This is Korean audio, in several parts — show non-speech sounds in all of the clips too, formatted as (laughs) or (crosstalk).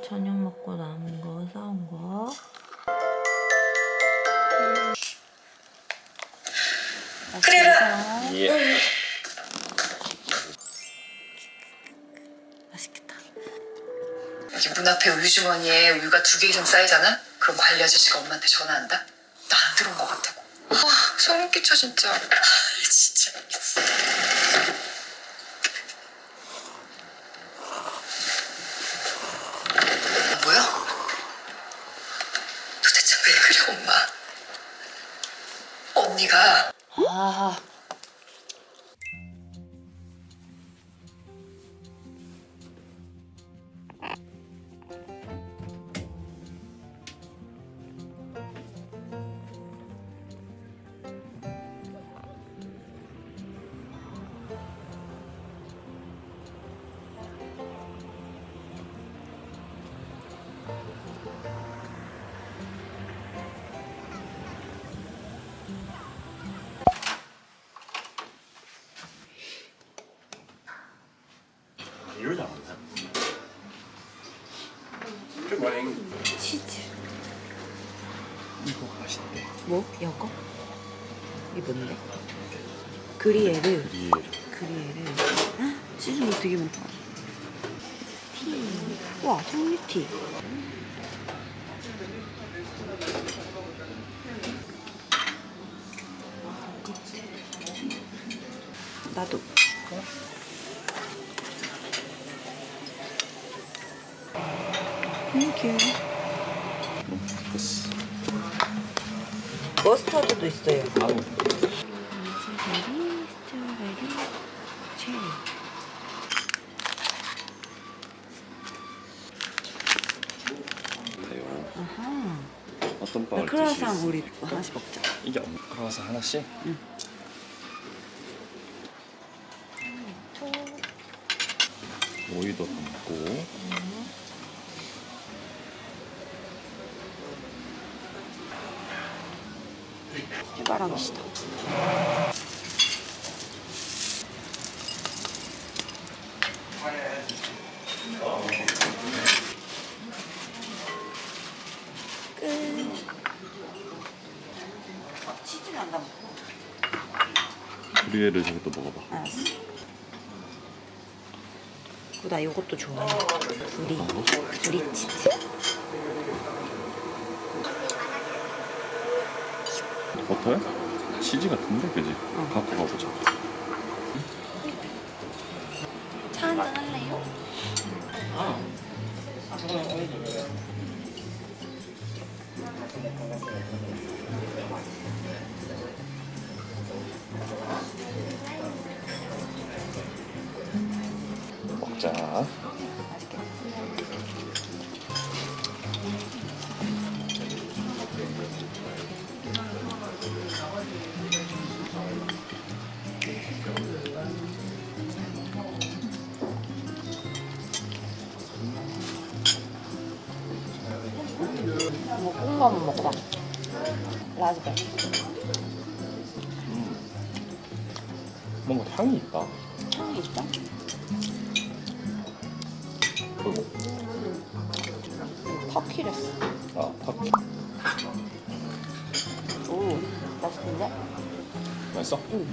아까 저녁 먹고 남은 거 싸온 거. 그래라. 예. 맛있겠다. 여기 문 앞에 우유 주머니에 우유가 두 개 이상 쌓이잖아? 그럼 관리 아저씨가 엄마한테 전화한다? 나 안 들어온 것 같다고. 아, 소름 끼쳐 진짜 미쳤어. 뭐야? 도대체 왜 그래 엄마? 언 좀 많이 치즈. 이거 맛있대. 뭐? 이거? 이게 뭔데? 그리에르. 리에르. 그리에르. 헉, 치즈도 되게 많다. 티. 와, 청리티. 나도. 땡큐. 됐어. 머스타드도 있어요. 아우. 스트로베리, 스트로베리, 체리. 그래요. 아하. 어떤 빵을 크로아상 드시겠어요? 우리 하나씩 먹자. 이게 없- 크로아상 하나씩? 응. 오이도 담고 끝. 치즈 안 담아. 리에르 저기 또 먹어봐. 알았어. 그리고 나 이것도 좋아해. 브리. 브리 치즈. 버터야? 치즈 같은데, 그지? 어. 갖고 가보자. 차 한잔 할래요? 한번 먹어봐. 라즈베리. 뭔가 향이 있다. 향이 있다? 그리고 터키랬어. 아 터키 오, 맛있는데? 맛있어? 응.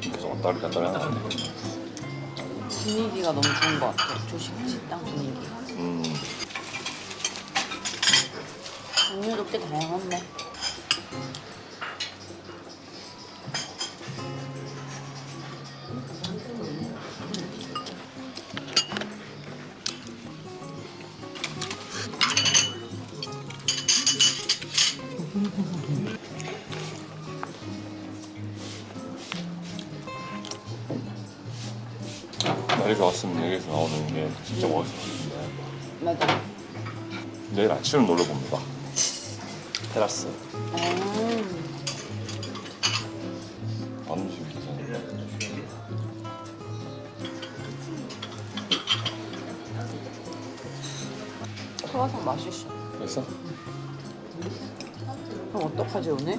계속 왔다리 갔다리 하는데. 분위기가 너무 좋은 것 같아. 조식 식당 분위기. 음. 종류도 꽤 다양한데. 여기서 나오는 게 진짜 멋있어. 맞아. 내일 아침을 놀러 봅니다. 테라스. 음. 완전 괜찮은데. 크로와상 맛있어. 됐어? 그럼 어떡하지 오늘?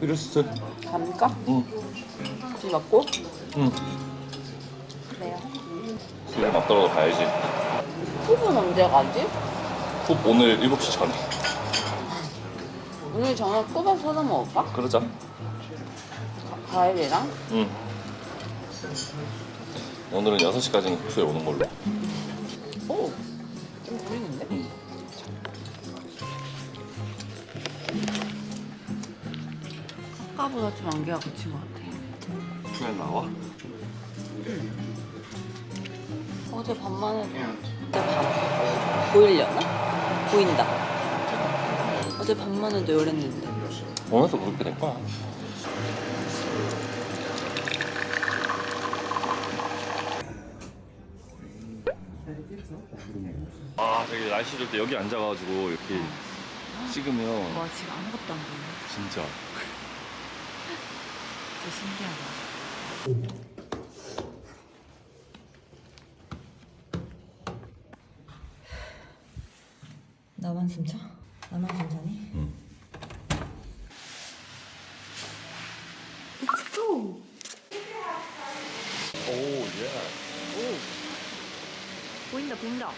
이랬어. 갑니까? 응. 비 맞고? 응. 수능 맞더라도 가야지. 푸은 언제 가지? 푹 오늘 7시 전에. 오늘 저녁 꾸벅 사다 먹을까? 그러자. 가- 과일이랑? 응. 오늘은 6시까지는 숙소에 오는 걸로. 오! 좀 보이는데? 응. 아까보다 좀 안개가 걷힌 것 같아. 그냥 나와? 어제 밤만 해도 어제 밤 보이려나? 보인다. 어제 밤만 해도 열했는데. 오늘도 그렇게 될 거야. 아, 되게 날씨 좋을 때 여기 앉아가지고 이렇게 찍으면 와 지금 아무것도 안 보이네. 진짜 진짜 신기하다. 나만 숨차? 나만 숨차니? 오, 예. 보인다 보인다.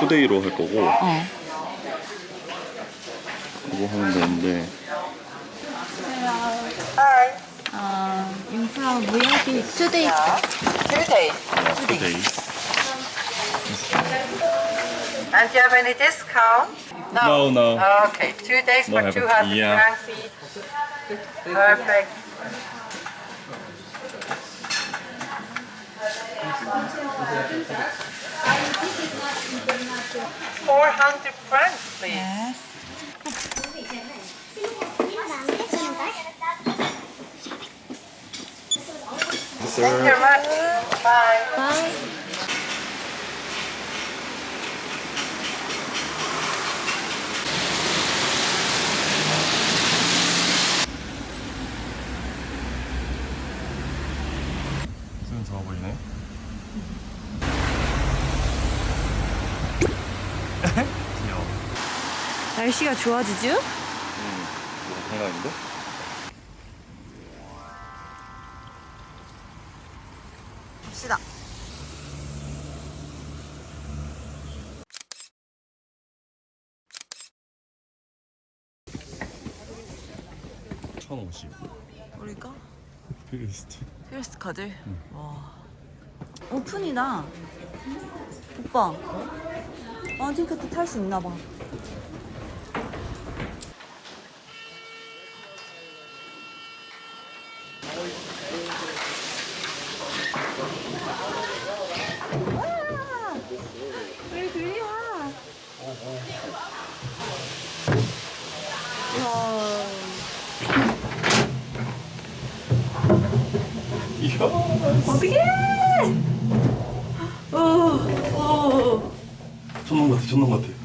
투데이로 할 거고 어. 그거 하면 되는데 아, Uh, in front VIP two days. Two days. Two days. And do you have any discount? No, no. Okay, two days No, for haven't. 200 Yeah. currency. Perfect. Four hundred francs, please. Yes. Thank you very much. Bye. 좋아 보이네 (laughs) 귀여워 날씨가 좋아지죠? 음, 이거 생각인데? 50 우리가? 필리스트 필리스트 카드? 와 오픈이다 오빠 어? 아직까지 탈 수 있나 봐 어떡해! 오, 오, 천놈 같아 천놈 같아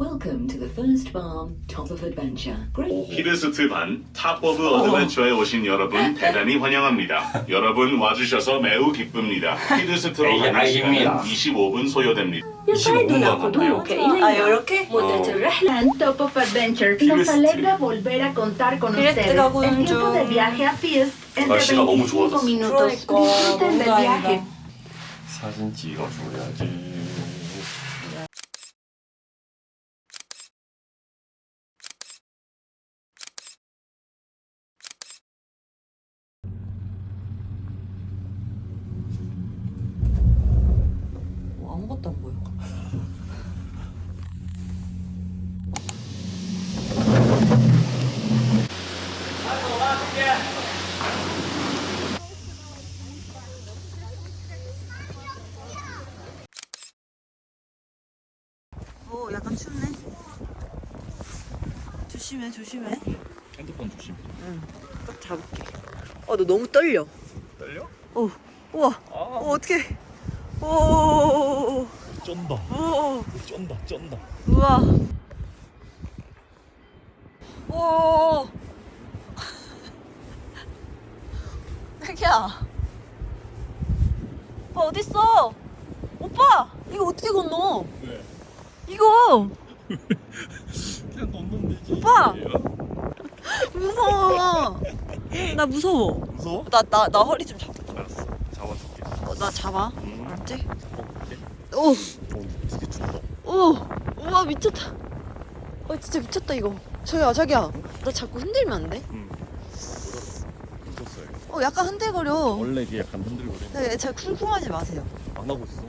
Welcome to the first bomb, Top of Adventure. Great. 히데스트 반 탑버브 어드벤처에 오신 여러분 대단히 환영합니다. 여러분 와주셔서 매우 기쁩니다. 히데스트로 에이, 가는 시간은 알겠습니다. 25분 소요됩니다. 25분만 가고요. Ah, yo creo que Muchachos, Rahlan Top of Adventure nos Fiest. alegra volver a contar con Fiest ustedes. hago un El tiempo de viaje a Fiest es de Así la vamos, 25 minutos. Disfruten del viaje. 사진 찍어줘야지. 조심해, 조심해. 핸드폰 조심 딱 잡을게. 어, 너 너무 떨려. 떨려? 어, 우와. 아 어, 어떡해. 오, 쩐다. 오, 쩐다, 쩐다. 우와. 오. (laughs) 자기야. 오빠 어딨어? 오빠 이거 어떻게 건너? 왜? 이거 그냥 넣는 되지. 오빠! (laughs) 무서워. 나 무서워. 무서워? 나 나 나 허리 좀 잡아. 알았어. 잡아줄게. 어, 나 잡아. 음. 알았지? 먹을게. 오, 어, 되게 춥다. 오, 우와 미쳤다. 어 진짜 미쳤다 이거. 자기야, 자기야. 나 자꾸 흔들면 안 돼? 응. 묻었어요. 어, 약간 흔들거려. 원래 이게 약간 흔들거든. 네, 잘 쿵쿵하지 마세요. 안 하고 있어.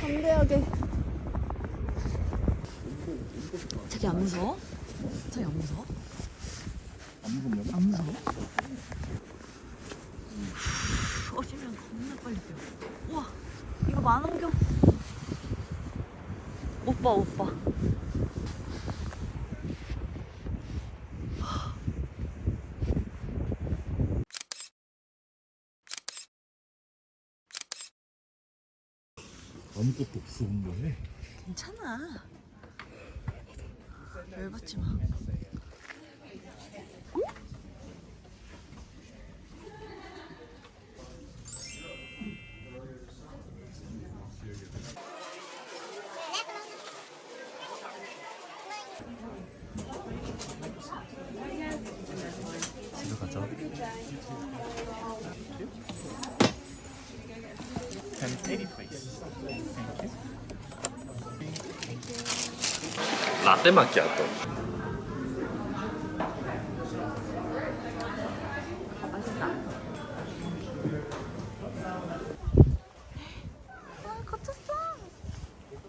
담대하게. 자기 안 무서워? 자기 안 무서워? 안 무섭냐고? 안 무서워? 어, 심장 겁나 빨리 뛰어. 우와, 이거 만원경. 오빠, 오빠. 아무것도 없어 온 거네. 괜찮아. 열받지 마. 집에 가자. 라떼 마키아토.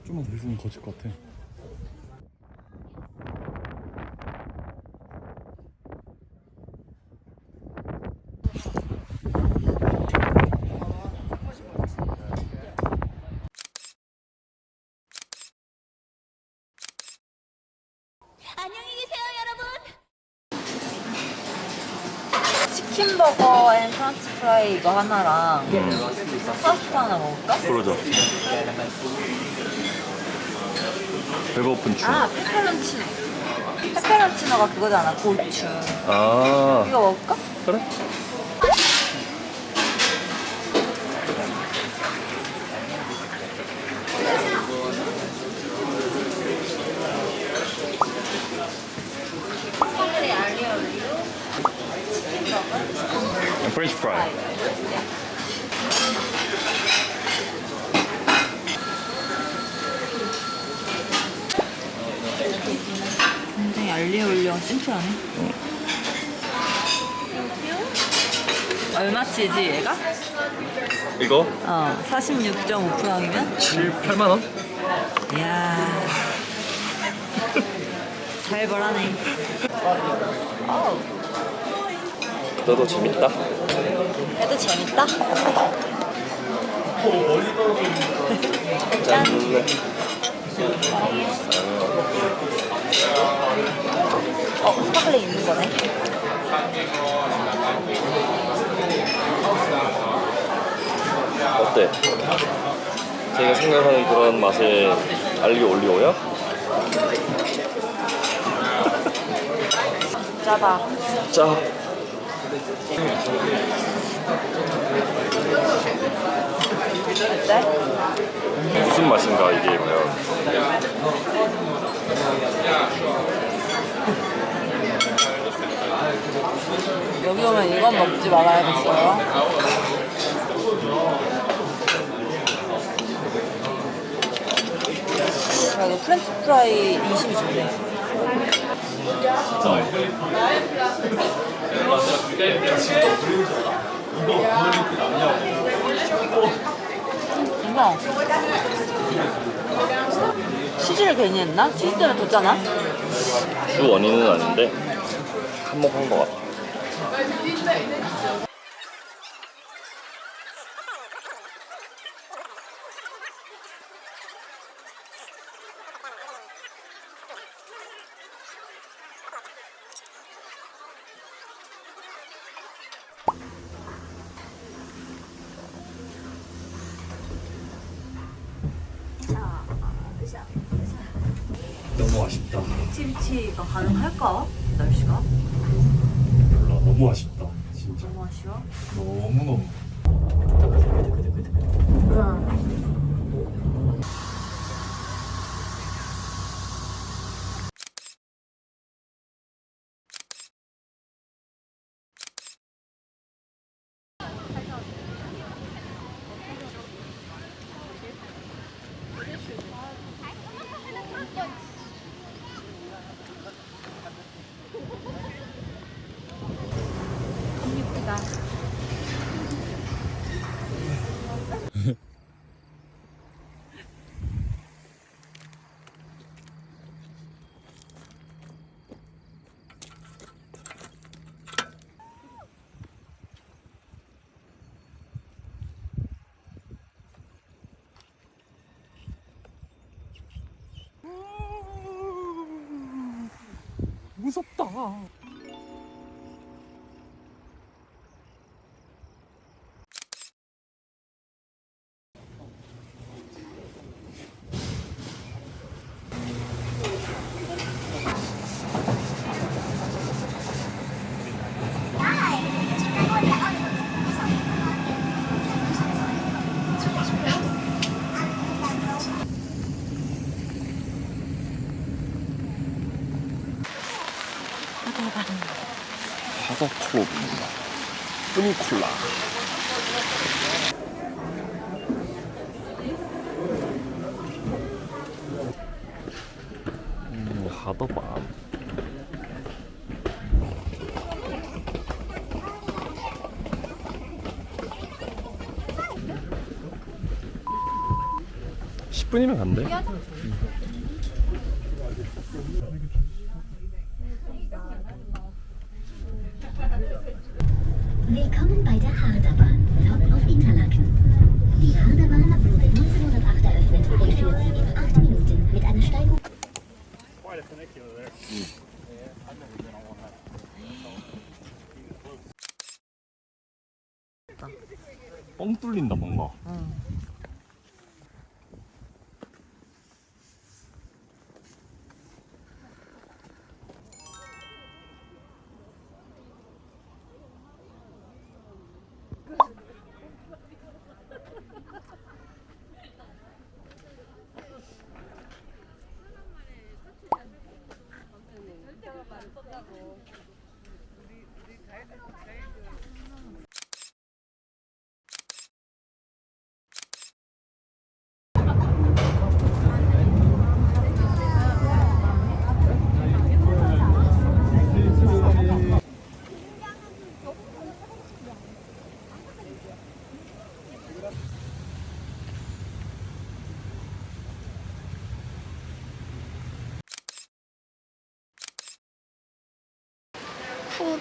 좀만 더 있으면 거칠 것 같아. 치킨버거 앤 프라이 이거 하나랑 파스타 하나 먹을까? 그러자. 배고픈 춤. 아, 페페론치노. 페페론치노가 그거잖아, 고추. 아, 이거 먹을까? 그래? 프렌치 프라이. 굉장히 알리올리오 심플하네. 얼마 치지 얘가? 이거 어, 46.5%이면? 7, 8만 원? 이야. 잘 벌하네. 어우, 너도 재밌다. 그래도 재밌다. 짠. 어, 스파클링 있는 거네. 어때? 제가 생각하는 그런 맛의 알리 올리오야? (laughs) 짜다. 짜. 무슨 맛인가 이게 과연? 여기 오면 이건 먹지 말아야겠어요. 그래도 프렌치 프라이 인심이 좋네. 이거 치즈를 괜히 했나? 치즈 때문에 뒀잖아? 주 원인은 아닌데 한몫한 것 같아. 아쉽다. 액티비티가 가능할까? 날씨가? 몰라 너무 아쉽다. 진짜 너무 아쉬워. 너무 너무. 바다 뿌니콜라. 음, 하더밤. (10분이면) 간대 Willkommen bei der Hardabahn, Top auf Interlaken. Die Hardabahn wurde 1908 eröffnet und führt Sie in 8 Minuten mit einer Steigung. 뻥 뚫린다 뭔가 후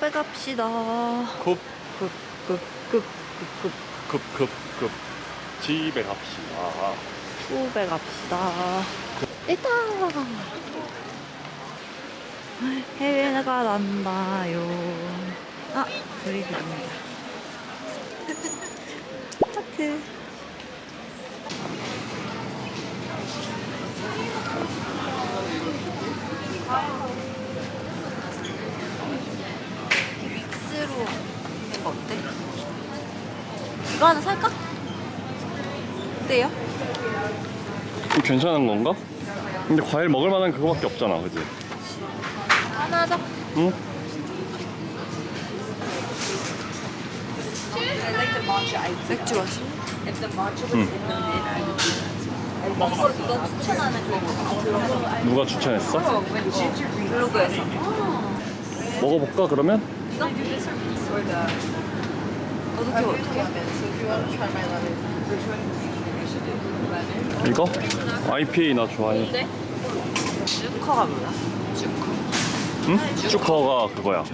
배 갑시다. 급 급 급 급 급 급 급 급 급 집에 갑시다 후배 갑시다. 있다. 해외가 난다요. 아, 우리 그립니다. 하트. 믹 스로 된거 어때? 이거 하나 살까? 어때요? 이거 괜찮은 건가? 근데 과일 먹을 만한 그거밖에 없잖아 그지? 하나 하자. 응? 맥주 마시. 응 이거 이거 추천하는 거 누가 추천했어? 블로그에서. 먹어볼까 그러면? 너도 기억 어떻게? 이거? IPA 나 좋아해 쭈커가 뭐야? 쭈커. 응? 쭈커가 그거야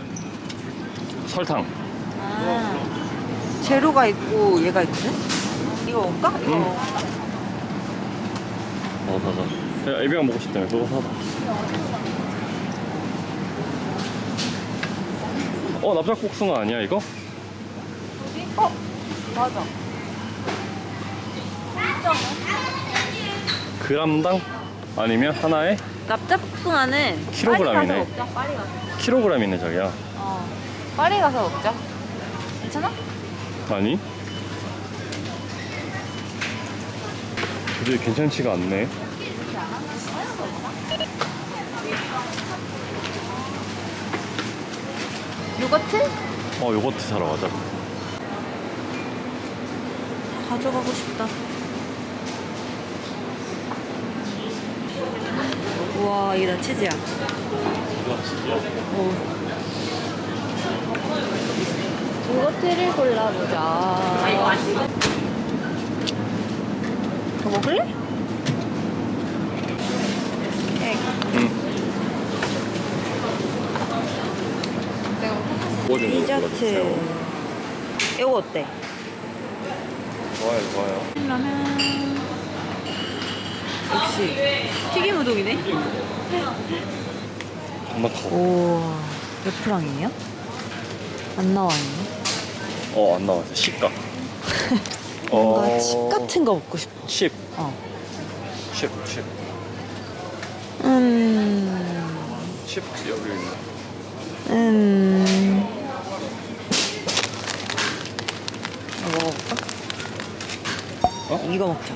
설탕 아. 제로가 있고 얘가 있거든? 이거 먹을까? 이거 응. 먹을까? 어 사자 야 애비가 먹고 싶다며 그거 사자 어 납작복숭아 아니야 이거? 어? 맞아. 그람당? 아니면 하나에 납작복숭아는 킬로그램이네. 파리 가서 먹자. 파리 가서. 킬로그램이네 자기야. 어. 파리 가서 먹자. 괜찮아? 아니? 도저히 괜찮지가 않네. 요거트? 어 요거트 사러 가자. 가져가고 싶다. 우와, 이게 다 치즈야. 이거 진짜? 어. 요거트를 골라보자. 더 먹을래? 뭐좀 디저트. 골라주세요. 이거 어때? 좋아요 좋아요. 라면. 역시 튀김 우동이네. 한번 더. 우와, 몇 프랑이에요? 안 나와 있네. 어 안 나왔어. 식가. (laughs) 뭔가 어, 칩 같은 거 먹고 싶어. 칩. 어. 칩 칩. 음. 칩 여기 있네. 음. 이거 먹어볼까? 어? 이거 먹자.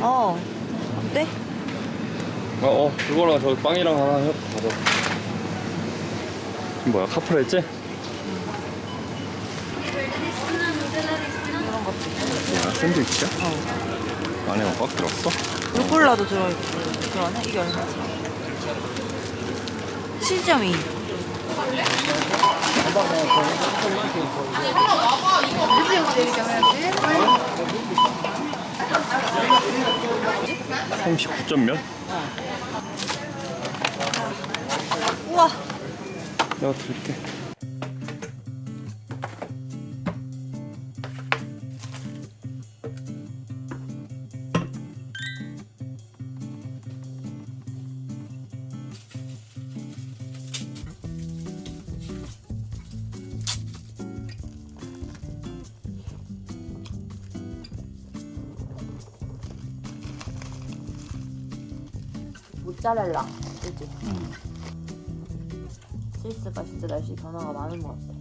어. 어때? 어, 어 그거랑 저 빵이랑 하나 해 가져. 뭐야 카프레제? 뭐야 샌드위치야? 어. 안에 꽉 들었어? 루꼴라도 들어있고. 그러네? 이게 얼마지? 7.2. 음. 39점 몇? 우와. 내가 드릴게. 모짜렐라. 그지? 스위스가 진짜 날씨 변화가 많은 것 같아.